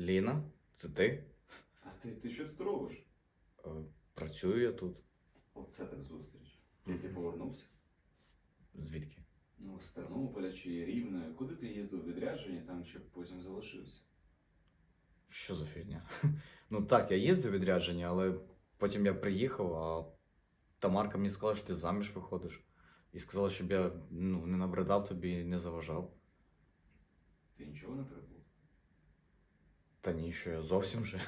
Ліна, це ти? А ти, ти що тут робиш? Е, Працюю я тут. Оце так зустріч. Тільки повернувся. Звідки? Ну, з Тернополя чи Рівне. Куди ти їздив відрядження, там чи потім залишився? Що за фігня? Ну так, я їздив відрядження, але потім я приїхав, а Тамарка мені сказала, що ти заміж виходиш. І сказала, щоб я ну, не набридав тобі і не заважав. Ти нічого не перебув? Та ні, що я зовсім же.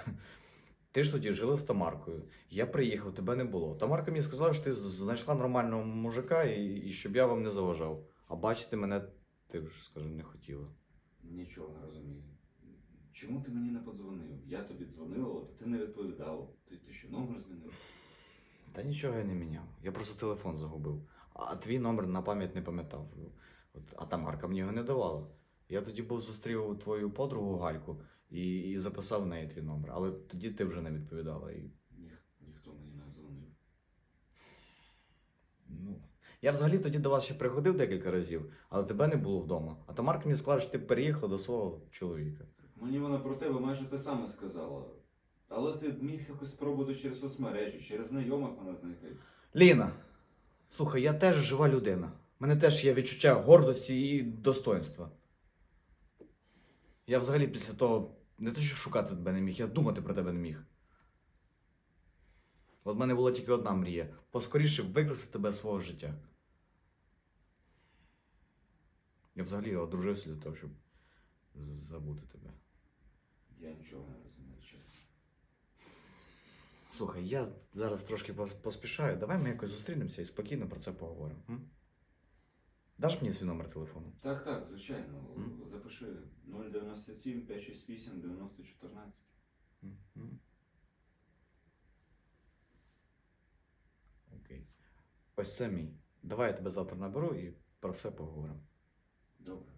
Ти ж тоді жила з Тамаркою. Я приїхав, тебе не було. Тамарка мені сказала, що ти знайшла нормального мужика і, і щоб я вам не заважав. А бачити мене ти вже, скажи, не хотіла. Нічого не розумію. Чому ти мені не подзвонив? Я тобі дзвонила, от ти не відповідав. Ти, ти що, номер змінив? Та нічого я не міняв. Я просто телефон загубив. А твій номер на пам'ять не пам'ятав. От, а Тамарка мені його не давала. Я тоді був зустрів твою подругу Гальку і, і записав в неї твій номер. Але тоді ти вже не відповідала. І, Ніх, ніхто мені не дзвонив. ну, я взагалі тоді до вас ще приходив декілька разів, але тебе не було вдома. А Тамарка мені сказала, що ти переїхала до свого чоловіка. Мені вона про тебе майже те саме сказала. Але ти міг якось спробувати через соцмережі, через знайомих мене знайти. Ліна, слухай, я теж жива людина. У мене теж є відчуття гордості і достоинства. Я взагалі після того не те, що шукати тебе не міг, я думати про тебе не міг. От в мене була тільки одна мрія поскоріше викреслити тебе з свого життя. Я взагалі одружився для того, щоб забути тебе. Я нічого не розумію, чесно. Слухай, я зараз трошки поспішаю. Давай ми якось зустрінемося і спокійно про це поговоримо. М? Даш мені свій номер телефону? Так, так, звичайно. Mm. Запиши 097 568 9014. Мгм. Окей. Ось це мій. Давай я тебе завтра наберу і про все поговоримо. Добре.